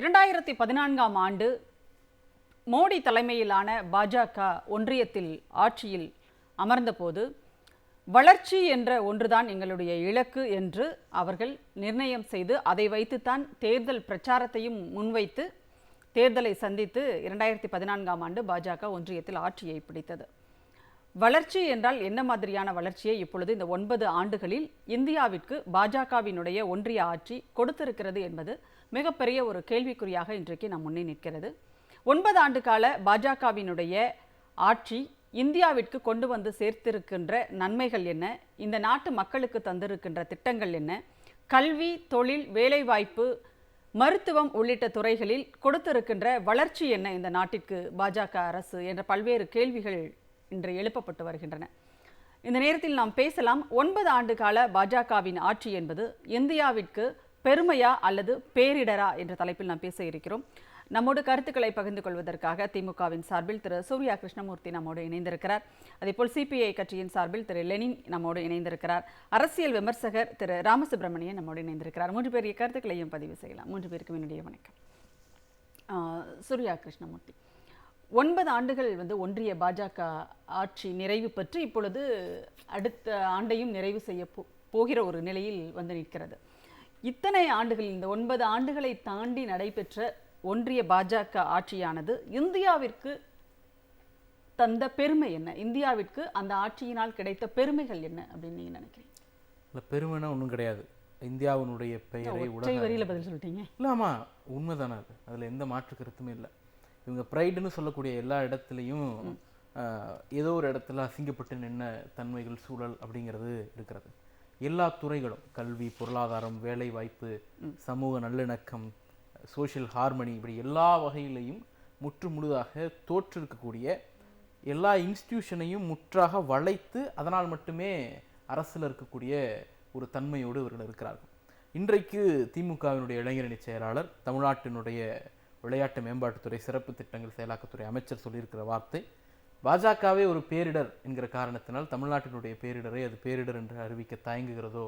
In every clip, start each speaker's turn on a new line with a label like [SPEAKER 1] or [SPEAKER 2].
[SPEAKER 1] இரண்டாயிரத்தி பதினான்காம் ஆண்டு மோடி தலைமையிலான பாஜக ஒன்றியத்தில் ஆட்சியில் அமர்ந்தபோது வளர்ச்சி என்ற ஒன்றுதான் எங்களுடைய இலக்கு என்று அவர்கள் நிர்ணயம் செய்து அதை வைத்துத்தான் தேர்தல் பிரச்சாரத்தையும் முன்வைத்து தேர்தலை சந்தித்து இரண்டாயிரத்தி பதினான்காம் ஆண்டு பாஜக ஒன்றியத்தில் ஆட்சியை பிடித்தது. வளர்ச்சி என்றால் என்ன மாதிரியான வளர்ச்சியை இப்பொழுது இந்த ஒன்பது ஆண்டுகளில் இந்தியாவிற்கு பாஜகவினுடைய ஒன்றிய ஆட்சி கொடுத்திருக்கிறது என்பது மிகப்பெரிய ஒரு கேள்விக்குறியாக இன்றைக்கு நம் முன்னே நிற்கிறது. ஒன்பது ஆண்டு கால பாஜகவினுடைய ஆட்சி இந்தியாவிற்கு கொண்டு வந்து சேர்த்திருக்கின்ற நன்மைகள் என்ன? இந்த நாட்டு மக்களுக்கு தந்திருக்கின்ற திட்டங்கள் என்ன? கல்வி தொழில் வேலைவாய்ப்பு மருத்துவம் உள்ளிட்ட துறைகளில் கொடுத்திருக்கின்ற வளர்ச்சி என்ன இந்த நாட்டிற்கு பாஜக அரசு என்ற பல்வேறு கேள்விகள் இன்று எழுப்பப்பட்டு வருகின்றன. இந்த நேரத்தில் நாம் பேசலாம். ஒன்பது ஆண்டு கால பாஜகவின் ஆட்சி என்பது இந்தியாவிற்கு பெருமையா அல்லது பேரிடரா என்ற தலைப்பில் நாம் பேச இருக்கிறோம். நம்மோடு கருத்துக்களை பகிர்ந்து கொள்வதற்காக திமுகவின் சார்பில் திரு சூர்யா கிருஷ்ணமூர்த்தி நம்மோடு இணைந்திருக்கிறார். அதேபோல் சிபிஐ கட்சியின் சார்பில் திரு லெனின் நம்மோடு இணைந்திருக்கிறார். அரசியல் விமர்சகர் திரு ராமசுப்ரமணியன் நம்மோடு இணைந்திருக்கிறார். மூன்று பேரிய கருத்துக்களையும் பதிவு செய்யலாம். மூன்று பேருக்கும் என்னுடைய வணக்கம். சூர்யா கிருஷ்ணமூர்த்தி. ஒன்பது ஆண்டுகள் வந்து ஒன்றிய பாஜக ஆட்சி நிறைவு பெற்று இப்பொழுது அடுத்த ஆண்டையும் நிறைவு செய்ய போ போகிற ஒரு நிலையில் வந்து நிற்கிறது. இத்தனை ஆண்டுகள் இந்த ஒன்பது ஆண்டுகளை தாண்டி நடைபெற்ற ஒன்றிய பாஜக ஆட்சியானது இந்தியாவிற்கு தந்த பெருமை என்ன? இந்தியாவிற்கு அந்த ஆட்சியினால் கிடைத்த பெருமைகள் என்ன அப்படின்னு நீங்க நினைக்கிறீங்க?
[SPEAKER 2] இல்லை பெருமைனா ஒன்றும் கிடையாது. இந்தியாவினுடைய பெயரை உலக
[SPEAKER 1] வரியில பதில் சொல்லிட்டீங்க.
[SPEAKER 2] இல்லை ஆமாம் உண்மைதானே அது. அதில் எந்த மாற்று கருத்துமே இல்லை. இவங்க ப்ரைடுன்னு சொல்லக்கூடிய எல்லா இடத்துலையும் ஏதோ ஒரு இடத்துல அசிங்கப்பட்டு நின்ன தன்மைகள் சூழல் அப்படிங்கிறது இருக்கிறது. எல்லா துறைகளும் கல்வி பொருளாதாரம் வேலை வாய்ப்பு சமூக நல்லிணக்கம் சோஷியல் ஹார்மனி இப்படி எல்லா வகையிலையும் முற்று முழுதாக தோற்றிருக்கக்கூடிய எல்லா இன்ஸ்டிடியூஷனையும் முற்றாக வளைத்து அதனால் மட்டுமே அரசில் இருக்கக்கூடிய ஒரு தன்மையோடு இவர்கள் இருக்கிறார்கள். இன்றைக்கு திமுகவினுடைய இளைஞரணி செயலாளர் தமிழ்நாட்டினுடைய விளையாட்டு மேம்பாட்டுத்துறை சிறப்பு திட்டங்கள் செயலாக்கத்துறை அமைச்சர் சொல்லியிருக்கிற வார்த்தை பாஜகவே ஒரு பேரிடர் என்கிற காரணத்தினால் தமிழ்நாட்டினுடைய பேரிடரை அது பேரிடர் என்று அறிவிக்க தயங்குகிறதோ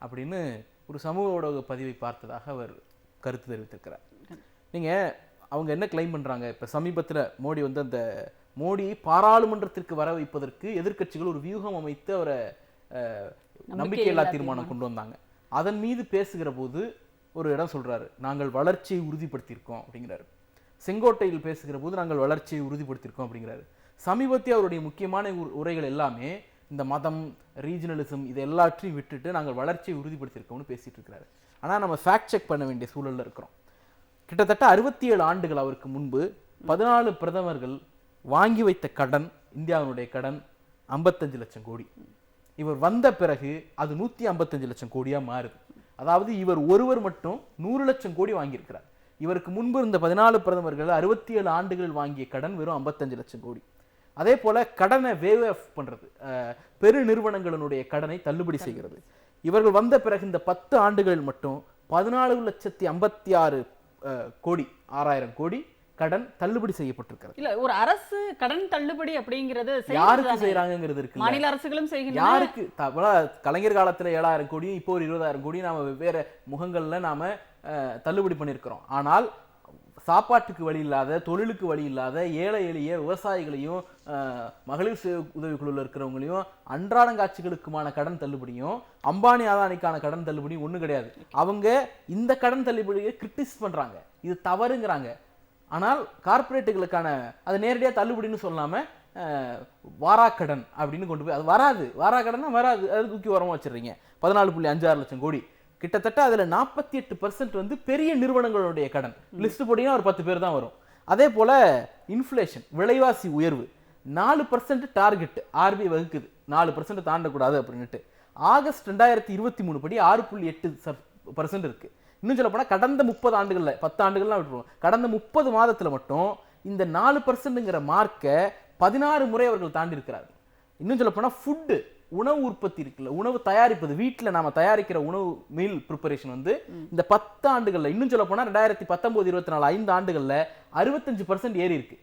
[SPEAKER 2] அப்படின்னு ஒரு சமூக ஊடக பதிவை பார்த்ததாக அவர் கருத்து தெரிவித்திருக்கிறார். நீங்க அவங்க என்ன கிளைம் பண்றாங்க? இப்ப சமீபத்துல மோடி வந்து அந்த மோடி பாராளுமன்றத்திற்கு வர வைப்பதற்கு எதிர்க்கட்சிகள் ஒரு வியூகம் அமைத்து அவரை நம்பிக்கையில்லா தீர்மானம். கொண்டு வந்தாங்க. அதன் மீது பேசுகிற போது ஒரு இடம் சொல்றாரு நாங்கள் வளர்ச்சியை உறுதிப்படுத்தியிருக்கோம் அப்படிங்கிறாரு. செங்கோட்டையில் பேசுகிற போது நாங்கள் வளர்ச்சியை உறுதிப்படுத்தியிருக்கோம் அப்படிங்கிறாரு. சமீபத்திய அவருடைய முக்கியமான உ- உரைகள் எல்லாமே இந்த மதம் ரீஜனலிசம் இது எல்லாற்றையும் விட்டுட்டு நாங்கள் வளர்ச்சியை உறுதிப்படுத்தியிருக்கோம்னு பேசிட்டு இருக்கிறாரு. ஆனா நம்ம ஃபேக்ட் செக் பண்ண வேண்டிய சூழலில் இருக்கிறோம். கிட்டத்தட்ட அறுபத்தி ஏழு ஆண்டுகள் அவருக்கு முன்பு பதினாலு பிரதமர்கள் வாங்கி வைத்த கடன் இந்தியாவினுடைய கடன் ஐம்பத்தஞ்சு லட்சம் கோடி. இவர் வந்த பிறகு அது நூத்தி ஐம்பத்தஞ்சு லட்சம் கோடியா மாறுது. அதாவது இவர் ஒருவர் மட்டும் நூறு லட்சம் கோடி வாங்கியிருக்கிறார். இவருக்கு முன்பு இருந்த பதினாலு பிரதமர்கள் அறுபத்தி ஏழு ஆண்டுகள் வாங்கிய கடன் வெறும் ஐம்பத்தஞ்சு லட்சம் கோடி. அதே போல கடனை வேவ் ஆஃப் பண்றது. அஹ், பெரு நிறுவனங்களினுடைய கடனை தள்ளுபடி செய்கிறது. இவர்கள் வந்த பிறகு இந்த பத்து ஆண்டுகளில் மட்டும் பதினாலு லட்சத்தி ஐம்பத்தி ஆறு கோடி ஆறாயிரம் கோடி கடன் தள்ளுபடி செய்யப்பட்டிருக்கிறது.
[SPEAKER 1] இல்ல ஒரு அரசு கடன் தள்ளுபடி அப்படிங்கிறது
[SPEAKER 2] யாருக்கு. செய்யறாங்கிறது இருக்கு
[SPEAKER 1] மாநில அரசுகளும் செய்கின்றன.
[SPEAKER 2] யாருக்கு கலைஞர் காலத்துல ஏழாயிரம் கோடியும் இப்போ ஒரு இருபதாயிரம் கோடியும் நாம வெவ்வேறு முகங்கள்ல நாம தள்ளுபடி பண்ணியிருக்கிறோம். ஆனால் சாப்பாட்டுக்கு வழி இல்லாத தொழிலுக்கு வழி இல்லாத ஏழை எளிய விவசாயிகளையும் மகளிர் சுய உதவிக்குழுவில் இருக்கிறவங்களையும் அன்றாடங்காட்சிகளுக்குமான கடன் தள்ளுபடியும் அம்பானி அதானிக்கான கடன் தள்ளுபடியும் ஒன்றும் கிடையாது. அவங்க இந்த கடன் தள்ளுபடியை கிரிட்டிஸ் பண்ணுறாங்க இது தவறுங்கிறாங்க. ஆனால் கார்ப்பரேட்டுகளுக்கான அது நேரடியாக தள்ளுபடின்னு சொல்லாமல் வாராக்கடன் அப்படின்னு கொண்டு போய் அது வராது. வாராக்கடன்னா வராது. அது தூக்கி உரமாக வச்சிடுறீங்க. பதினாலு புள்ளி அஞ்சாறு லட்சம் கோடி. கிட்டத்தட்ட அதில் நாற்பத்தி எட்டு பர்சன்ட் வந்து பெரிய நிறுவனங்களுடைய கடன். லிஸ்ட் போட்டிங்கன்னா ஒரு பத்து பேர் தான் வரும். அதே போல் இன்ஃப்ளேஷன் விலைவாசி உயர்வு நாலு பர்சன்ட் டார்கெட் ஆர்பிஐ வகுக்குது. நாலு பர்சன்ட் தாண்டக்கூடாது அப்படின்னுட்டு. ஆகஸ்ட் ரெண்டாயிரத்தி இருபத்தி மூணு படி ஆறு புள்ளி எட்டு பர்சன்ட் இருக்குது இன்னும் சொல்ல கடந்த முப்பது ஆண்டுகளில் பத்து ஆண்டுகள்லாம் விட்டுருவோம். கடந்த முப்பது மாதத்தில் மட்டும் இந்த நாலு பர்சன்ட்டுங்கிற மார்க்கை பதினாறு முறை அவர்கள் தாண்டி இருக்கிறார் இன்னும் சொல்ல போனால் ஃபுட்டு உணவு உற்பத்தி இருக்குல்ல உணவு தயாரிப்பது வீட்டில் நாம தயாரிக்கிற உணவு மீல் ப்ரிப்பரேஷன் வந்து இந்த பத்து ஆண்டுகள்ல இன்னும் சொல்ல போனா ரெண்டாயிரத்தி பத்தொன்பது இருபத்தி நாலு ஐந்து ஆண்டுகள்ல அறுபத்தஞ்சு பர்சன்ட் ஏறி இருக்கு.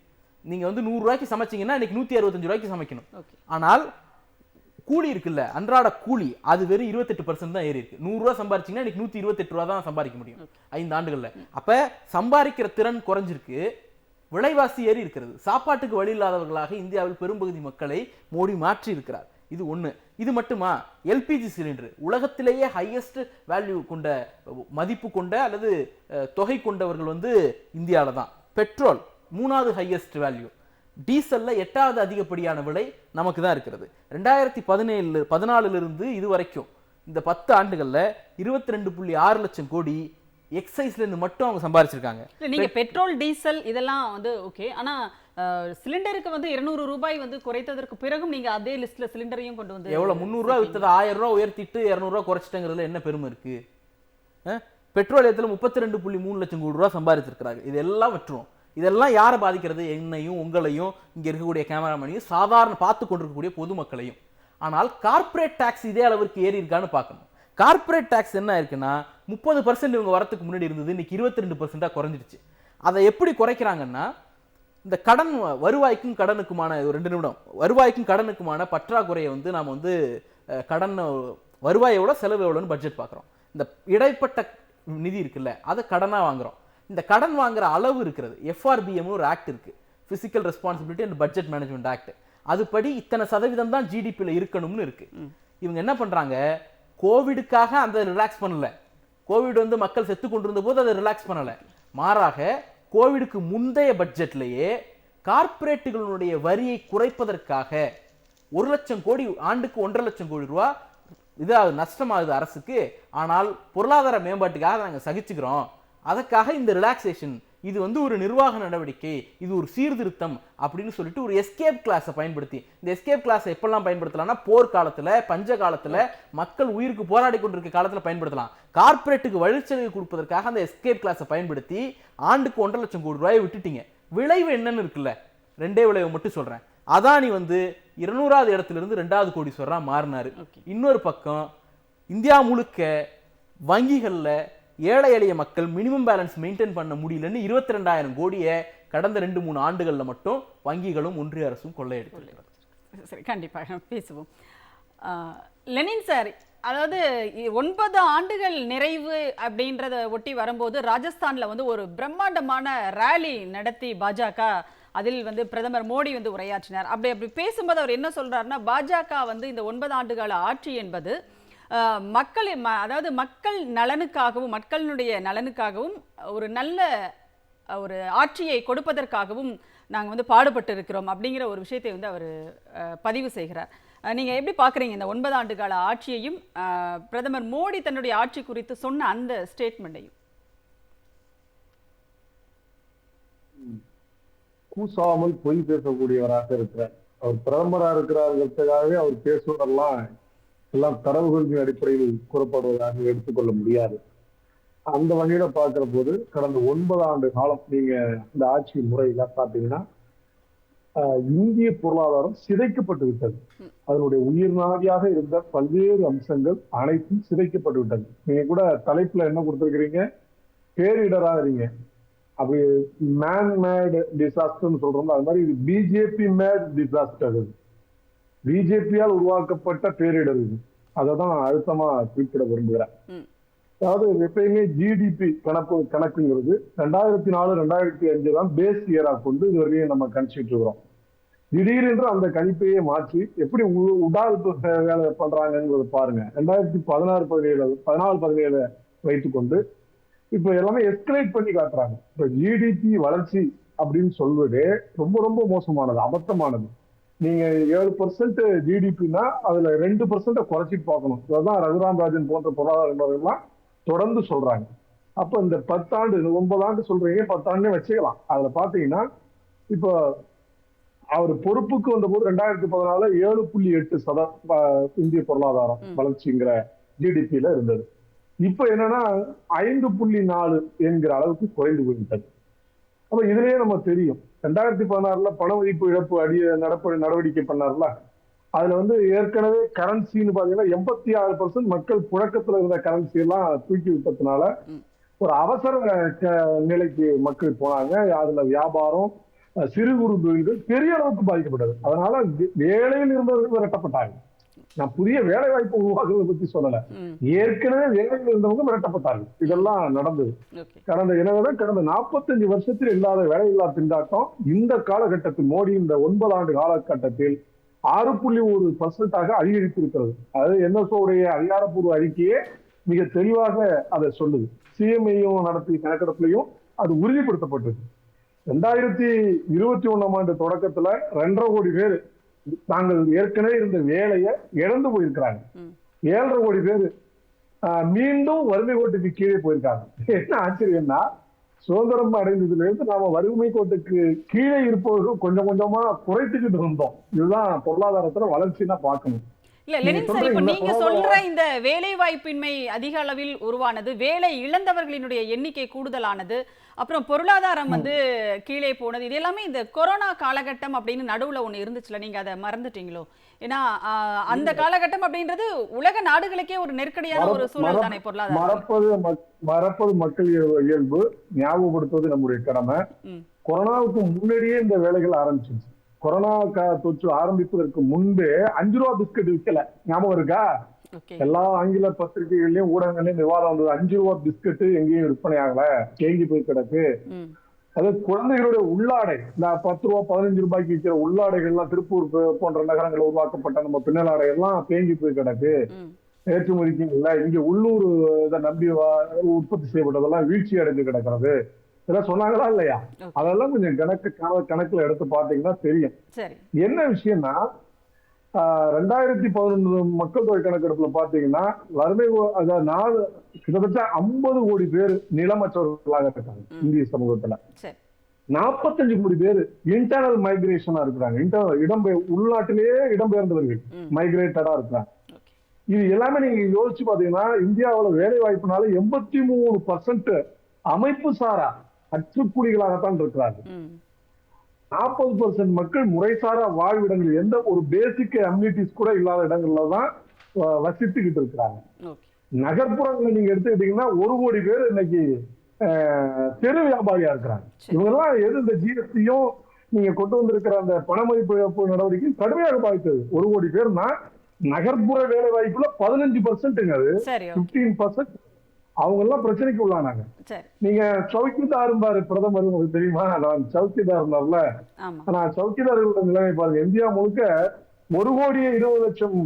[SPEAKER 2] நீங்க வந்து நூறு ரூபாய்க்கு சமைச்சீங்கன்னா இன்னைக்கு நூத்தி அறுபத்தஞ்சு ரூபாய்க்கு சமைக்கணும். ஆனால் கூலி இருக்குல்ல அன்றாட கூலி அது வெறும் இருபத்தெட்டு பர்சன்ட் தான் ஏறி இருக்கு. நூறு ரூபா சம்பாரிச்சீங்கன்னா இன்னைக்கு நூத்தி இருபத்தெட்டு ரூபா தான் சம்பாதிக்க முடியும். ஐந்து ஆண்டுகள்ல. அப்ப சம்பாதிக்கிற திறன் குறைஞ்சிருக்கு. விலைவாசி ஏறி இருக்கிறது. சாப்பாட்டுக்கு வழி இல்லாதவர்களாக இந்தியாவில் பெரும்பகுதி மக்களை மோடி மாற்றி இருக்கிறார். இது ஒண்ணு. இது மட்டுமா? LPG cylinder. உலகத்திலேயே ஹையஸ்ட் வேல்யூ கொண்ட மதிப்பு கொண்ட அல்லது தொகை கொண்டவர்கள் வந்து இந்தியாவில தான் பெட்ரோல் மூணாவது ஹையஸ்ட் வேல்யூ டீசல்ல எட்டாவது அதிகப்படியான விலை நமக்கு தான் இருக்கிறது. ரெண்டாயிரத்தி பதினேழு பதினாலுல இருந்து இது வரைக்கும் இந்த பத்து ஆண்டுகள்ல இருபத்தி ரெண்டு புள்ளி ஆறு லட்சம் கோடி எக்ஸைஸ்ல இருந்து மட்டும் அவங்க சம்பாரிச்சிருக்காங்க.
[SPEAKER 1] இல்ல, நீங்க பெட்ரோல் டீசல் இதெல்லாம் வந்து ஓகே ஆனா அஹ், சிலிண்டருக்கு வந்து இருநூறு ரூபாய் வந்து குறைத்ததற்கு பிறகும் நீங்க அதே லிஸ்ட்ல சிலிண்டரையும் கொண்டு வந்து
[SPEAKER 2] எவ்வளவு? முந்நூறு ரூபா வித்தது ஆயிரம் ரூபா உயர்த்திட்டு இருநூறு ரூபா குறைச்சிட்டங்கிறதுல என்ன பெருமை இருக்கு? பெட்ரோலியத்துல முப்பத்தி ரெண்டு புள்ளி மூணு லட்சம் கோடி ரூபா சம்பாதிச்சிருக்கிறாங்க இதெல்லாம் வற்றுவோம் இதெல்லாம் யாரை பாதிக்கிறது? என்னையும் உங்களையும் இங்க இருக்கக்கூடிய கேமராமேனையும் சாதாரண பார்த்து கொண்டிருக்கக்கூடிய பொதுமக்களையும். ஆனால் கார்ப்பரேட் டாக்ஸ் இதே அளவிற்கு ஏறி இருக்கான்னு பார்க்கணும். கார்ப்பரேட் டாக்ஸ் என்ன இருக்குன்னா முப்பது பர்சன்ட் இவங்க வரத்துக்கு முன்னாடி இருந்தது இன்னைக்கு இருபத்தி ரெண்டு பர்சன்டா குறைஞ்சிருச்சு அதை எப்படி குறைக்கிறாங்கன்னா இந்த கடன் வருவாய்க்கும் கடனுக்குமான ஒரு ரெண்டு நிமிடம். வருவாய்க்கும் கடனுக்குமான பற்றாக்குறையை வந்து நாம் வந்து கடன் வருவாயோட செலவு எவ்வளோன்னு பட்ஜெட் பார்க்குறோம். இந்த இடைப்பட்ட நிதி இருக்குல்ல அதை கடனாக வாங்குறோம். இந்த கடன் வாங்குற அளவு இருக்கிறது. எஃப்ஆர்பிஎம் ஒரு ஆக்ட் இருக்கு. Fiscal responsibility and budget management act அதுபடி இத்தனை சதவீதம் தான் ஜிடிபியில் இருக்கணும்னு இருக்கு. இவங்க என்ன பண்றாங்க? கோவிடுக்காக அந்த ரிலாக்ஸ் பண்ணல. கோவிட் வந்து மக்கள் செத்து கொண்டிருந்த போது அதை ரிலாக்ஸ் பண்ணல. மாறாக கோவிடுக்கு முந்தைய பட்ஜெட்லேயே கார்ப்பரேட்டுகளுடைய வரியை குறைப்பதற்காக ஒரு லட்சம் கோடி ஆண்டுக்கு ஒன்றரை லட்சம் கோடி ரூபா இதாவது நஷ்டமாகுது அரசுக்கு. ஆனால் பொருளாதார மேம்பாட்டுக்காக நாங்கள் சகிச்சுக்கிறோம். அதற்காக இந்த ரிலாக்ஸேஷன் இது வந்து ஒரு நிர்வாக நடவடிக்கை இது ஒரு சீர்திருத்தம் அப்படின்னு சொல்லிட்டு ஒரு எஸ்கேப் கிளாஸை பயன்படுத்தி இந்த எஸ்கேப் கிளாஸை எப்பெல்லாம் பயன்படுத்தலாம்னா போர் காலத்துல பஞ்ச காலத்துல மக்கள் உயிருக்கு போராடி கொண்டிருக்க காலத்துல பயன்படுத்தலாம். கார்ப்பரேட்டுக்கு வழிச்சலுகை கொடுப்பதற்காக அந்த எஸ்கேப் கிளாஸை பயன்படுத்தி ஆண்டுக்கு ஒன்றரை லட்சம் கோடி ரூபாயை விட்டுட்டீங்க. விளைவு என்னன்னு இருக்குல்ல ரெண்டே விளைவு மட்டும் சொல்றேன். அதானி வந்து இருநூறாவது இடத்துல இருந்து ரெண்டாவது கோடீஸ்வரரா மாறினாரு. இன்னொரு பக்கம் இந்தியா முழுக்க வங்கிகள்ல ஏழை எளிய மக்கள் மினிமம் பேலன்ஸ் மெயின்டைன் பண்ண முடியலன்னு இருபத்தி ரெண்டாயிரம் கோடியை கடந்த ரெண்டு மூணு ஆண்டுகளில் மட்டும் வங்கிகளும் ஒன்றிய அரசும் கொள்ளையடித்துள்ளது
[SPEAKER 1] சரி கண்டிப்பாக பேசுவோம். லெனின் சார் அதாவது ஒன்பது ஆண்டுகள் நிறைவு அப்படின்றத ஒட்டி வரும்போது ராஜஸ்தானில் வந்து ஒரு பிரம்மாண்டமான ரேலி நடத்தி பாஜக அதில் வந்து பிரதமர் மோடி வந்து உரையாற்றினார். அப்படி அப்படி பேசும்போது அவர் என்ன சொல்றாருன்னா பாஜக வந்து இந்த ஒன்பது ஆண்டுகால ஆட்சி என்பது மக்களை அதாவது மக்கள் நலனுக்காகவும் மக்களினுடைய நலனுக்காகவும் ஒரு நல்ல ஒரு ஆட்சியை கொடுப்பதற்காகவும் நாங்கள் வந்து பாடுபட்டு இருக்கிறோம் அப்படிங்கிற ஒரு விஷயத்தை வந்து அவர் பதிவு செய்கிறார். நீங்கள் நீங்க எப்படி பார்க்குறீங்க இந்த ஒன்பது ஆண்டு கால ஆட்சியையும் பிரதமர் மோடி தன்னுடைய ஆட்சி குறித்து சொன்ன அந்த ஸ்டேட்மெண்ட்டையும்
[SPEAKER 3] கூசாமல் பொய் பேசக்கூடியவராக இருக்கிறார். அவர் பிரதமராக இருக்கிறார்களுக்காகவே அவர் பேசுவதெல்லாம் எல்லாம் தரவுகளின் அடிப்படையில் கூறப்படுவதாக எடுத்துக்கொள்ள முடியாது. அந்த வகையில பார்க்கிற போது கடந்த ஒன்பது ஆண்டு காலம் நீங்க இந்த ஆட்சி முறையில பார்த்தீங்கன்னா ஆஹ், இந்திய பொருளாதாரம் சிதைக்கப்பட்டு விட்டது. அதனுடைய உயிர்நாடியாக இருந்த பல்வேறு அம்சங்கள் அனைத்தும் சிதைக்கப்பட்டு விட்டது. நீங்க கூட தலைப்புல என்ன கொடுத்துருக்கிறீங்க? பேரிடராகிறீங்க. அப்படி மேன் மேட் டிசாஸ்டர்னு சொல்றோம்ல அது மாதிரி இது பிஜேபி மேட் டிசாஸ்டர் அது. பிஜேபியால் உருவாக்கப்பட்ட பேரிடர் இது. அதை தான் அழுத்தமா குறிப்பிட விரும்புகிறேன். அதாவது எப்பயுமே ஜிடிபி கணக்கு கணக்குங்கிறது. ரெண்டாயிரத்தி நாலு ரெண்டாயிரத்தி அஞ்சு தான் பேஸ் இயரா கொண்டு இது வரையும் நம்ம கணிச்சிட்டு இருக்கிறோம். திடீரென்று அந்த கணிப்பையே மாற்றி எப்படி உ- உடால்ப்பு வே- வேலை பண்றாங்கிறத பாருங்க. ரெண்டாயிரத்தி பதினாறு பதினேழு பதினாலு பதினேழு வைத்துக்கொண்டு இப்ப எல்லாமே எஸ்கலேட் பண்ணி காட்டுறாங்க. இப்ப ஜிடிபி வளர்ச்சி அப்படின்னு சொல்வதே ரொம்ப ரொம்ப மோசமானது அபத்தமானது. நீங்க ஏழு பர்சன்ட் ஜிடிபினா அதுல ரெண்டு பர்சன்ட குறைச்சிட்டு பார்க்கணும். இதுதான் ரகுராம் ராஜன் போன்ற பொருளாதார நிபுணர்கள்லாம் தொடர்ந்து சொல்றாங்க. அப்ப இந்த பத்தாண்டு ஒன்பது ஆண்டு சொல்றீங்க பத்தாண்டுனே வச்சுக்கலாம். அதுல பாத்தீங்கன்னா இப்போ அவர் பொறுப்புக்கு வந்தபோது ரெண்டாயிரத்தி பதினாலு ஏழு புள்ளி எட்டு சத இந்திய பொருளாதாரம். வளர்ச்சிங்கிற ஜிடிபியில இருந்தது. இப்ப என்னன்னா ஐந்து புள்ளி நாலு என்கிற அளவுக்கு குறைந்து போய்விட்டது. அப்ப இதுலயே நம்ம தெரியும். ரெண்டாயிரத்தி பதினாறுல பண மதிப்பு இழப்பு அடிய நடப்பு நடவடிக்கை பண்ணார்ல. அதுல வந்து ஏற்கனவே கரன்சின்னு பாத்தீங்கன்னா எண்பத்தி ஆறு பர்சன்ட் மக்கள் புழக்கத்துல இருந்த கரன்சி எல்லாம் தூக்கி விட்டதுனால. ஒரு அவசர நிலைக்கு மக்கள் போனாங்க. அதுல வியாபாரம் சிறு குறு தொழில்கள் பெரிய அளவுக்கு பாதிக்கப்பட்டது. அதனால வேலையில் இருந்தவர்கள் விரட்டப்பட்டாங்க. நான் புதிய வேலை வாய்ப்பு உருவாக்குறதை பத்தி சொல்லல. ஏற்கனவே வேலையில் இருந்தவங்க மிரட்டப்பட்டார்கள். இதெல்லாம் நடந்தது. கடந்த எனவேதான் கடந்த 45 வருஷத்தில் இல்லாத வேலையில்லா திண்டாட்டம் இந்த காலகட்டத்தில் மோடி இந்த ஒன்பது ஆண்டு காலகட்டத்தில் ஆறு புள்ளி ஒரு பர்சன்டாக அதிகரித்திருக்கிறது. அது உடைய அதிகாரப்பூர்வ அறிக்கையே மிக தெளிவாக அதை சொல்லுது. சிஎம்ஐயும் நடத்திய கணக்கெடுப்புலையும் அது உறுதிப்படுத்தப்பட்டது ரெண்டாயிரத்தி இருபத்தி ஒண்ணாம் ஆண்டு தொடக்கத்துல ரெண்டரை கோடி பேர் தாங்கள் ஏற்கனவே இருந்த வேலையை இழந்து போயிருக்கிறாங்க. ஏழரை கோடி பேர் மீண்டும் வறுமை கோட்டுக்கு கீழே போயிருக்காங்க. என்ன ஆச்சரியம்னா சுதந்திரம் அடைந்ததுல இருந்து நாம வறுமை கோட்டுக்கு கீழே இருப்பவர்கள் கொஞ்சம் கொஞ்சமா குறைத்துக்கிட்டு இருந்தோம். இதுதான் பொருளாதாரத்துல வளர்ச்சின்னா பார்க்கணும்.
[SPEAKER 1] இல்ல லெனின் சார் இப்போ நீங்க சொல்ற இந்த வேலை வாய்ப்பின்மை அதிக அளவில் உருவானது வேலை இழந்தவர்களினுடைய எண்ணிக்கை கூடுதலானது அப்புறம் பொருளாதாரம் வந்து கீழே போனது இது எல்லாமே இந்த கொரோனா காலகட்டம் அப்படின்னு நடுவுல ஒண்ணு இருந்துச்சுல நீங்க அதை மறந்துட்டீங்களோ? ஏன்னா அந்த காலகட்டம் அப்படின்றது உலக நாடுகளுக்கே ஒரு நெருக்கடியான ஒரு சூழல் தானே பொருளாதாரம்.
[SPEAKER 3] மறப்பது மறப்பது மக்கள் இயல்பு- ஞாபகப்படுத்துவது நம்முடைய கடமை. கொரோனாவுக்கு முன்னாடியே இந்த வேலைகள் ஆரம்பிச்சிருச்சு. கொரோனா தொற்று ஆரம்பிப்பதற்கு முன்பே அஞ்சு ரூபா பிஸ்கட் விற்கல ஞாபகம் இருக்கா? எல்லா ஆங்கில பத்திரிகைகள்லயும் ஊடகங்கள்லயும் விவாதம் வந்தது. அஞ்சு ரூபா பிஸ்கட் எங்கேயும் விற்பனை ஆகல. தேங்கி போய் கிடக்கு. அது குழந்தைகளுடைய உள்ளாடை. இந்த பத்து ரூபா பதினஞ்சு ரூபாய்க்கு விற்கிற உள்ளாடைகள்லாம் திருப்பூர் போன்ற நகரங்களில் உருவாக்கப்பட்ட நம்ம பின்னலாடை எல்லாம் தேங்கி போய் கிடக்கு. ஏற்றுமதிக்கு இல்ல இங்க உள்ளூர் இதை நம்பி உற்பத்தி செய்யப்பட்டதெல்லாம் வீழ்ச்சி அடைஞ்சு கிடக்கிறது. இதெல்லாம் சொன்னாங்களா இல்லையா. அதெல்லாம் கொஞ்சம் கணக்கு கண- கணக்குல எடுத்து பாத்தீங்கன்னா தெரியும். என்ன விஷயம்னா ரெண்டாயிரத்தி பதினொன்று மக்கள் தொகை கணக்கெடுப்புல பாத்தீங்கன்னா வறுமை அதாவது நாலு கிட்டத்தட்ட ஐம்பது கோடி பேர் நிலமற்றவர்களாக இருக்காங்க இந்திய சமூகத்துல. நாற்பத்தஞ்சு கோடி பேர் இன்டர்னல் மைக்ரேஷனா இருக்கிறாங்க. இன்டர்னல் இடம்பெயர் உள்நாட்டிலேயே இடம்பெயர்ந்தவர்கள் மைக்ரேட்டடா இருக்கிறாங்க. இது எல்லாமே நீங்க யோசிச்சு பாத்தீங்கன்னா இந்தியாவுல வேலை வாய்ப்புனால எண்பத்தி மூணு பர்சன்ட் அமைப்பு சாரா அற்றுக்குடிகளாகத்தான் இருக்கிறார்கள். நாற்பது பர்சன்ட் மக்கள் முறைசாரா வாழ்விடங்கள் எந்த ஒரு பேசிக் அம்யூனிட்டிஸ் கூட இல்லாத இடங்கள்ல தான் வசித்துக்கிட்டு இருக்கிறாங்க. நகர்ப்புறங்களை நீங்க எடுத்துக்கிட்டீங்கன்னா ஒரு கோடி பேர் இன்னைக்கு தெரு வியாபாரியா இருக்கிறாங்க. இவங்கெல்லாம் எது இந்த ஜிஎஸ்டியும் நீங்க கொண்டு வந்திருக்கிற அந்த பணமதிப்பு இழப்பு நடவடிக்கை கடுமையாக பாதித்தது. ஒரு கோடி பேர்னா நகர்ப்புற வேலை வாய்ப்புல பதினஞ்சு பர்சன்ட்டுங்க அது. பிப்டீன் பர்சன்ட் அவங்க எல்லாம் பிரச்சனைக்கு உள்ளானாங்க. நீங்க சௌக்கிதார் பாரு பிரதமர் உங்களுக்கு தெரியுமா? நான் சௌக்கிதார் இருந்தார்ல.
[SPEAKER 1] ஆமா.
[SPEAKER 3] ஆனா சௌக்கிதார்களோட நிலைமை பாருங்க. இந்தியா முழுக்க ஒரு கோடியே இருபது லட்சம்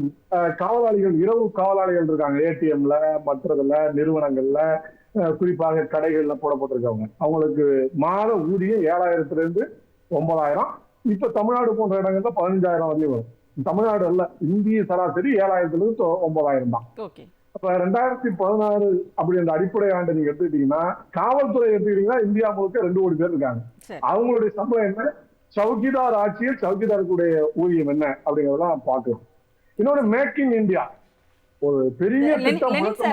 [SPEAKER 3] காவலாளிகள் இரவு காவலாளிகள் இருக்காங்க. ஏடிஎம்ல மற்றதுல நிறுவனங்கள்ல குறிப்பாக கடைகள்ல போடப்பட்டிருக்கவங்க. அவங்களுக்கு மாத ஊதியம் ஏழாயிரத்துல இருந்து ஒன்பதாயிரம். இப்ப தமிழ்நாடு போன்ற இடங்கள்ல பதினஞ்சாயிரம் வரையும் வரும். தமிழ்நாடு அல்ல இந்திய சராசரி ஏழாயிரத்துல இருந்து ஒன்பதாயிரம் தான். அப்ப ரெண்டாயிரத்தி பதினாறு அப்படி அந்த அடிப்படை ஆண்டு நீங்க எடுத்துக்கிட்டீங்கன்னா காவல்துறை எடுத்துக்கிட்டீங்கன்னா இந்தியா முழுக்க ரெண்டு கோடி பேர் இருக்காங்க. அவங்களுடைய சம்பளம் என்ன? சவுக்கிதார் ஆட்சியில் சவுக்கிதாருக்குடைய ஊதியம் என்ன அப்படிங்கறதெல்லாம் பார்க்கலாம். இன்னொரு மேக் இன் இந்தியா ஒரு பெரிய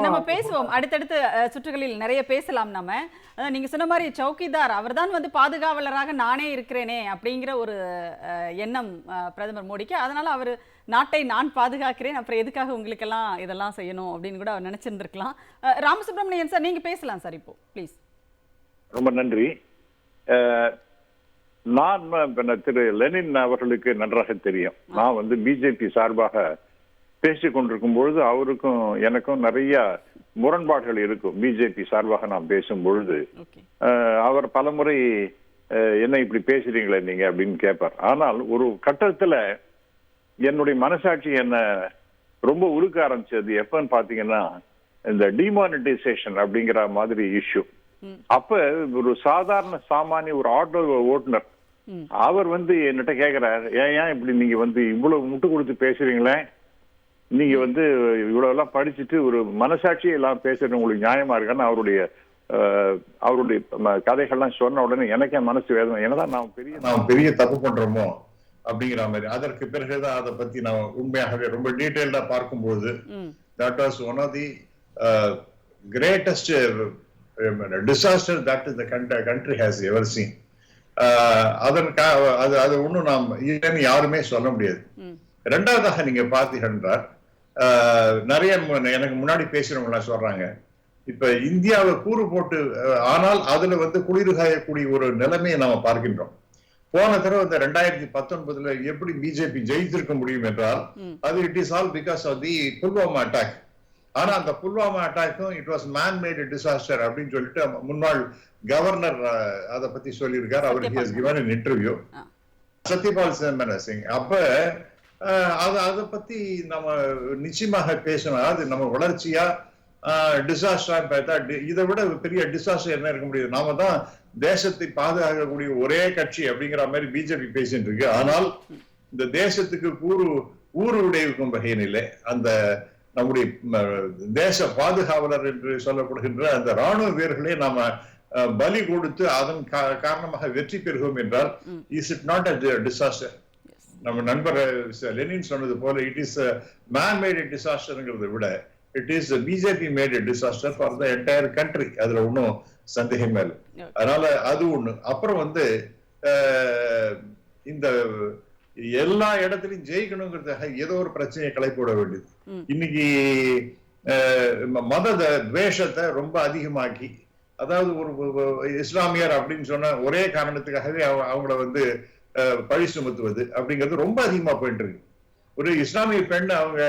[SPEAKER 1] நம்ம பேசுவோம். அடுத்தடுத்து சுற்றுகளில் நிறைய பேசலாம் நம்ம. நீங்க சொன்ன மாதிரி சௌக்கிதார் அவர்தான் வந்து பாதுகாவலராக நானே இருக்கிறேனே அப்படிங்கிற ஒரு எண்ணம் பிரதமர் மோடிக்கு. அதனால அவர் நாட்டை நான் பாதுகாக்கிறேன். அப்புறம் எதுக்காக உங்களுக்கெல்லாம் இதெல்லாம் செய்யணும் அப்படின்னு கூட அவர் நினைச்சிருந்திருக்கலாம். ராமசுப்ரமணியன் சார் நீங்க பேசலாம் சார் இப்போ ப்ளீஸ்.
[SPEAKER 4] ரொம்ப நன்றி. நான் திரு லெனின் அவர்களுக்கு நன்றாக தெரியும். நான் வந்து பிஜேபி சார்பாக பேசிக் கொண்டிருக்கும் பொழுது அவருக்கும் எனக்கும் நிறைய முரண்பாடுகள் இருக்கும். பிஜேபி சார்பாக நான் பேசும் பொழுது அவர் பலமுறை என்ன இப்படி பேசுறீங்களே நீங்க? அப்படின்னு கேட்பார் ஆனால் ஒரு கட்டத்துல என்னுடைய மனசாட்சி என்ன ரொம்ப உருக்க ஆரம்பிச்சது. எப்பன்னு பாத்தீங்கன்னா இந்த டிமானிட்டைசேஷன் அப்படிங்கிற மாதிரி இஷ்யூ. அப்ப ஒரு சாதாரண சாமானிய ஒரு ஆட்டோ ஓட்டுநர். அவர் வந்து என்கிட்ட கேக்குறாரு ஏன் ஏன் இப்படி நீங்க வந்து இவ்வளவு முட்டு கொடுத்து பேசுறீங்களே? நீங்க வந்து இவ்வளவு எல்லாம் படிச்சுட்டு ஒரு மனசாட்சி எல்லாம் பேசுறது உங்களுக்கு நியாயமா இருக்கான்னு அவருடைய அவருடைய கதைகள்லாம் சொன்ன உடனே எனக்கே மனசு வேதனை. என்னதான் நான் பெரிய
[SPEAKER 5] நாம் பெரிய தப்பு பண்றோமோ அப்படிங்கிற மாதிரி. அதற்கு பிறகுதான் அதை பத்தி நான் உண்மையாகவே ரொம்ப டீட்டெயில்டா பார்க்கும்போது
[SPEAKER 1] ம்.
[SPEAKER 5] that was one of the uh, greatest uh, um, disaster that the country, country has ever seen. Uh, அதற்காக அது அது ஒண்ணும் நாம் இல்லைன்னு யாருமே சொல்ல முடியாது. ரெண்டாவதாக நீங்க பார்த்தீங்கன்னா ஆஹ், நிறைய எனக்கு முன்னாடி பேசுறவங்க எல்லாம் சொல்றாங்க. இப்ப இந்தியாவை கூறு போட்டு ஆனால் அதுல வந்து குளிர் காயக்கூடிய ஒரு நிலைமையை நாம பார்க்கின்றோம். போன தடவை இந்த ரெண்டாயிரத்தி பத்தொன்பதுல எப்படி பிஜேபி ஜெயித்திருக்க முடியும் என்றால். அது it is all because of the Pulwama attack ஆனா அந்த Pulwama அட்டாக்கும் it was man made disaster அப்படின்னு சொல்லிட்டு முன்னாள் கவர்னர் அதை பத்தி சொல்லியிருக்கார். அவர் he has given an interview. Satyapal Chidambaram Singh அப்ப அது அதை பத்தி நம்ம நிச்சயமாக பேசணும். அதாவது நம்ம வளர்ச்சியா டிசாஸ்டரா பார்த்தா இதை விட பெரிய டிசாஸ்டர் என்ன இருக்க முடியும் நாம தான் தேசத்தை பாதுகாக்கக்கூடிய ஒரே கட்சி அப்படிங்கிற மாதிரி பிஜேபி பேசிட்டு இருக்கு. ஆனால் இந்த தேசத்துக்கு கூறு ஊறு விளைவிக்கும் வகையினிலே அந்த நம்முடைய தேச பாதுகாவலர் என்று சொல்லப்படுகின்ற அந்த ராணுவ வீரர்களை நாம பலி கொடுத்து அதன் காரணமாக வெற்றி பெறுகிறோம் என்றால் is it not a disaster நம்ம நண்பர் லெனின் சொன்னது போல இட் இஸ் மேன் மேட் டிசாஸ்டர்ங்கிறத விட it is BJP made disaster for the entire country அதுல ஒன்றும் சந்தேகமே இல்லை. அதனால அது ஒண்ணு அப்புறம் வந்து இந்த எல்லா இடத்துலயும் ஜெயிக்கணுங்கிறதுக்காக ஏதோ ஒரு பிரச்சனையை கிளப்பி விட வேண்டியது. இன்னைக்கு மத துவேஷத்தை ரொம்ப அதிகமாக்கி அதாவது ஒரு இஸ்லாமியர் அப்படின்னு சொன்ன ஒரே காரணத்துக்காகவே அவ- அவங்கள வந்து பழி சுமத்துவது அப்படிங்கிறது ரொம்ப அதிகமா போயிட்டு இருக்கு ஒரு இஸ்லாமிய பெண் அவங்க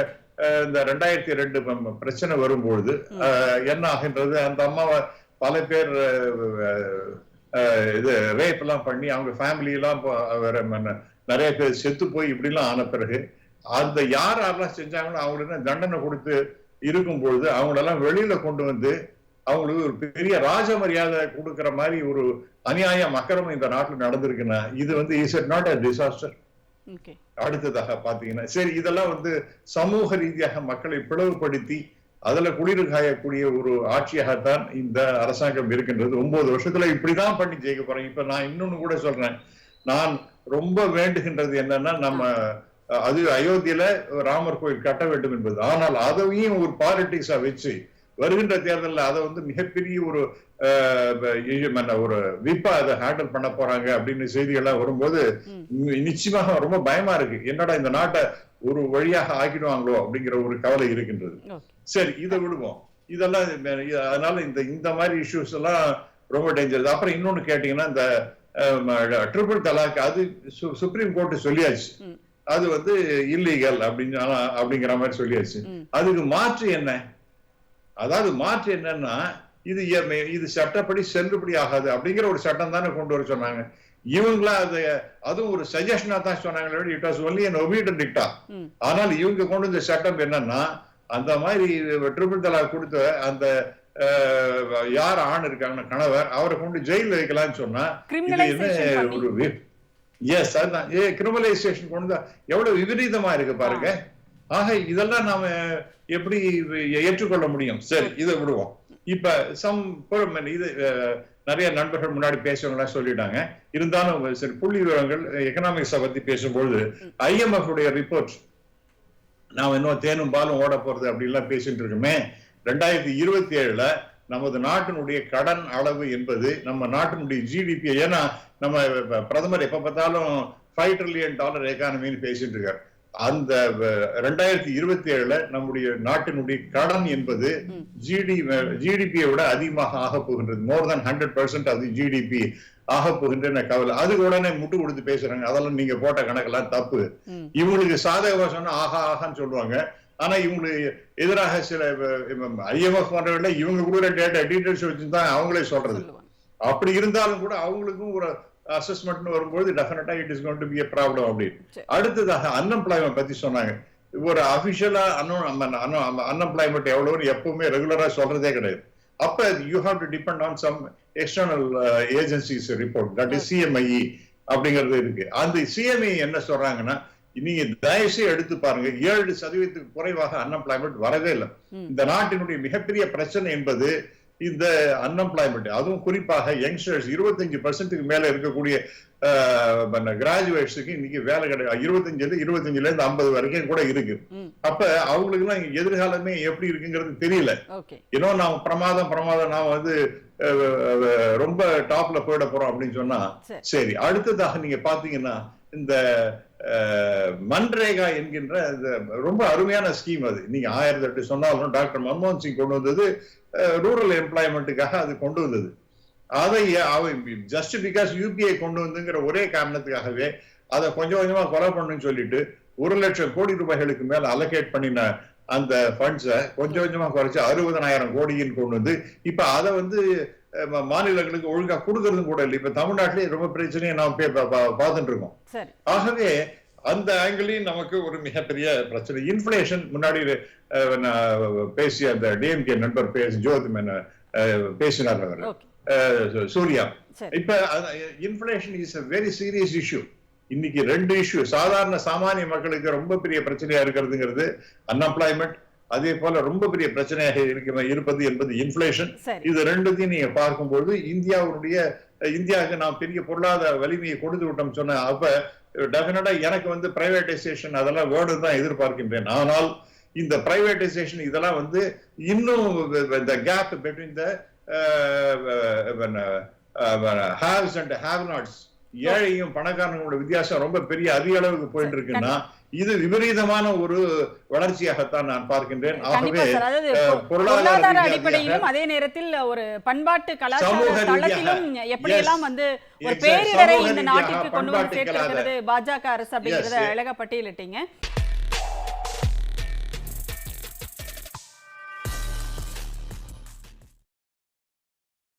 [SPEAKER 5] இந்த ரெண்டாயிரத்தி ரெண்டு பிரச்சனை வரும்பொழுது என்ன ஆகின்றது? அந்த அம்மாவை பல பேர் இது ரேப் எல்லாம் பண்ணி அவங்க ஃபேமிலி எல்லாம் நிறைய பேர் செத்து போய் இப்படி எல்லாம் ஆன பிறகு அந்த யார் யாரெல்லாம் செஞ்சாங்களோ அவங்களுக்கு தண்டனை கொடுத்து இருக்கும் பொழுது அவங்களெல்லாம் வெளியில கொண்டு வந்து அவங்களுக்கு ஒரு பெரிய ராஜ மரியாதை கொடுக்கிற மாதிரி ஒரு அநியாயம் அக்கிரமம் இந்த நாட்டுல நடந்திருக்குன்னா இது வந்து is it not a disaster அடுத்ததாக பாத்தீங்கன்னா சரி இதெல்லாம் வந்து சமூக ரீதியாக மக்களை பிளவுபடுத்தி அதுல குளிர் காயக்கூடிய ஒரு ஆட்சியாகத்தான் இந்த அரசாங்கம் இருக்கின்றது. ஒன்பது வருஷத்துல இப்படிதான் பண்ணி ஜெயிக்க போறேன். இப்ப நான் இன்னொன்னு கூட சொல்றேன். நான் ரொம்ப வேண்டுகின்றது என்னன்னா நம்ம அது அயோத்தியில ராமர் கோயில் கட்ட வேண்டும் என்பது. ஆனால் அதையும் ஒரு பாலிட்டிக்ஸா வச்சு வருகின்ற தேர்தலில் அதை வந்து மிகப்பெரிய ஒரு ஒரு விப்பா அதை ஹேண்டில் பண்ண போறாங்க அப்படின்னு செய்திகள்லாம் வரும்போது நிச்சயமாக ரொம்ப பயமா இருக்கு. என்னடா இந்த நாட்டை ஒரு வழியாக ஆக்கிடுவாங்களோ அப்படிங்கிற ஒரு கவலை இருக்கின்றது. சரி இதை விடுவோம். இதெல்லாம் இது- இது- அதனால இந்த இந்த மாதிரி இஷ்யூஸ் எல்லாம் ரொம்ப டேஞ்சர் அப்புறம் இன்னொன்னு கேட்டீங்கன்னா இந்த ட்ரிபிள் தலாக் அது சுப்ரீம் கோர்ட் சொல்லியாச்சு. அது வந்து இல்லீகல் அப்படின்னு அப்படிங்கிற மாதிரி சொல்லியாச்சு. அதுக்கு மாற்று என்ன? அதாவது மாற்று என்னன்னா இது இது சட்டப்படி செல்லுபடி ஆகாது அப்படிங்கிற ஒரு சட்டம் தானே கொண்டு வர சொன்னாங்க. இவங்களா அது அதுவும் ஒரு சஜஷனா தான் சொன்னாங்களே it was only obedient dicta.
[SPEAKER 1] ம்.
[SPEAKER 5] ஆனால் இவங்க கொண்டு வந்த சட்டம் என்னன்னா அந்த மாதிரி ட்ரிபிள் தலாக் கொடுத்த அந்த யார் ஆண் இருக்காங்கன்னா கணவர் அவரை கொண்டு ஜெயில வைக்கலாம்னு சொன்னா இது என்ன. ஒரு எஸ் அதுதான். ஏ கிரிமினலைசேஷன் கொண்டு எவ்வளவு விபரீதமா இருக்கு பாருங்க. ஆக இதெல்லாம் நாம எப்படி ஏற்றுக்கொள்ள முடியும்? சரி இதை விடுவோம். இப்ப சம் இது நிறைய நண்பர்கள் முன்னாடி பேசுறவங்க எல்லாம் சொல்லிட்டாங்க. இருந்தாலும் சரி புள்ளி விவரங்கள் எக்கனாமிக்ஸை பத்தி பேசும்பொழுது ஐஎம்எஃப் உடைய ரிப்போர்ட் நாம் இன்னும் தேனும் பாலும் ஓட போறது அப்படிலாம் பேசிட்டு இருக்கோமே. ரெண்டாயிரத்தி இருபத்தி ஏழுல நமது நாட்டினுடைய கடன் அளவு என்பது நம்ம நாட்டினுடைய ஜிடிபி ஏன்னா நம்ம பிரதமர் எப்ப பார்த்தாலும் ஃபைவ் ட்ரில்லியன் டாலர் எக்கானமின்னு பேசிட்டு இருக்காரு. அந்த ரெண்டாயிரத்தி இருபத்தி ஏழுல நம்முடைய நாட்டினுடைய கடன் என்பது ஜிடி ஜிடிபியை விட அதிகமாக ஆக போகின்றது. மோர் than ஹண்ட்ரட் பர்சன்ட் அது ஜிடிபி ஆக போகின்ற கவலை. அதுக்கு உடனே முட்டு கொடுத்து பேசுறாங்க. அதெல்லாம் நீங்க போட்ட கணக்கெல்லாம் தப்பு. இவங்களுக்கு சாதகமா சொன்னா ஆஹா ஆகான்னு சொல்லுவாங்க. ஆனா இவங்களுக்கு எதிராக சில ஐஎம்எஃப் போன்றவர்கள இவங்க கூட டேட்டா டீடைல்ஸ் வச்சு தான் அவங்களே சொல்றது. அப்படி இருந்தாலும் கூட அவங்களுக்கும் ஒரு அசஸ்மெண்ட் வரும்போது டெஃபினட்டா it is gonna be problem அப்படின்னு. அடுத்ததாக அன்எம்ப்ளாய்மெண்ட் பத்தி சொன்னாங்க. ஒரு அபிஷியலா அன்எம்ப்ளாய்மெண்ட் எவ்வளவுன்னு எப்பவுமே ரெகுலரா சொல்றதே கிடையாது. அப்ப you have to depend on some external agencies report that is CMIE அப்படிங்கிறது இருக்கு. அந்த சிஎம்ஐ என்ன சொல்றாங்கன்னா நீங்க தயவுசெய்து எடுத்து பாருங்க. ஏழு சதவீதத்துக்கு குறைவாக அன்எம்ப்ளாய்மெண்ட் வரவே இல்லை. இந்த நாட்டினுடைய மிகப்பெரிய பிரச்சனை என்பது இந்த அன்எம்ப்ளாய்மெண்ட் அதுவும் குறிப்பாக யங்ஸ்டர்ஸ் இருபத்தஞ்சு பர்சன்ட்டுக்கு மேல இருக்கக்கூடிய கிராஜுவேட்ஸுக்கு இன்னைக்கு வேலை கிடையாது இருபத்தஞ்சுல இருபத்தஞ்சுல இருந்து ஐம்பது வரைக்கும் கூட இருக்கு. அப்ப அவங்களுக்கு எல்லாம் எதிர்காலமே எப்படி இருக்குங்கிறது தெரியல இன்னும் நாம பிரமாதம் பிரமாதம் நாம வந்து ரொம்ப டாப்ல போயிட போறோம் அப்படின்னு சொன்னா
[SPEAKER 1] சரி.
[SPEAKER 5] அடுத்ததாக நீங்க பாத்தீங்கன்னா இந்த மன்ரேகா என்கின்ற இந்த ரொம்ப அருமையான ஸ்கீம் அது நீங்க ஆயிரத்தி எட்டு சொன்னாலும் டாக்டர் மன்மோகன் சிங் கொண்டு வந்தது ரூரல் எம்ப்ளாய்மெண்ட்டுக்காக அது கொண்டு வந்தது. அதை ஜஸ்ட் பிகாஸ் யூபிஐ கொண்டு வந்துங்கிற ஒரே காரணத்துக்காகவே அதை கொஞ்சம் கொஞ்சமா கொலை பண்ணுன்னு சொல்லிட்டு ஒரு லட்சம் கோடி ரூபாய்களுக்கு மேல அலோகேட் பண்ணின அந்த ஃபண்ட்ஸை கொஞ்சம் கொஞ்சமா குறைச்சு அறுபதனாயிரம் கோடின்னு கொண்டு வந்து இப்ப அதை வந்து மாநிலங்களுக்கு ஒழுங்கா கொடுக்கறதும் கூட இல்லை. இப்ப தமிழ்நாட்டிலேயே ரொம்ப பிரச்சனையை நாம் பார்த்துட்டு இருக்கோம். ஆகவே அந்த ஆங்கிளையும் நமக்கு ஒரு மிகப்பெரிய பிரச்சனை. இன்ஃபிளேஷன் முன்னாடி பேசிய அந்த டிஎம்கே நண்பர் பேசி ஜோதி பேசினார் அவர். சூர்யா.
[SPEAKER 1] சரி.
[SPEAKER 5] இப்ப inflation is a very serious issue இன்னைக்கு ரெண்டு இஷ்யூ சாதாரண சாமானிய மக்களுக்கு ரொம்ப பெரிய பிரச்சனையா இருக்கிறதுங்கிறது அன்எம்ப்ளாய்மெண்ட் அதே போல ரொம்ப பெரிய பிரச்சனையாக இருக்க இருப்பது என்பது இன்ஃபிளேஷன் இது ரெண்டுத்தையும் நீங்க பார்க்கும்போது இந்தியாவுடைய இந்தியாவுக்கு நாம் பெரிய பொருளாதார வலிமையை கொடுத்து விட்டோம் சொன்ன அப்ப டெஃபினட்டா எனக்கு வந்து பிரைவேடைசேஷன் அதெல்லாம் வேர்டு தான் எதிர்பார்க்கின்றேன். ஆனால் இந்த பிரைவேடைசேஷன் இதெல்லாம் வந்து இன்னும் இந்த gap between the haves and have nots ஏழையும் பணக்காரங்களோட வித்தியாசம் ரொம்ப பெரிய அதிக அளவுக்கு போயிட்டு இருக்குன்னா இது விபரீதமான ஒரு வளர்ச்சியாகத்தான் நான் பார்க்கின்றேன். ஆகவே பொருளாதார
[SPEAKER 1] அடிப்படையிலும் அதே நேரத்தில் ஒரு பண்பாட்டு கலாச்சார தளத்திலும் எப்படியெல்லாம் வந்து ஒரு பேரிடரை இந்த நாட்டிற்கு கொண்டு வந்து சேர்த்திருக்கிறது பாஜக அரசு அப்படிங்கறத. அழகா பட்டியலிட்டீங்க.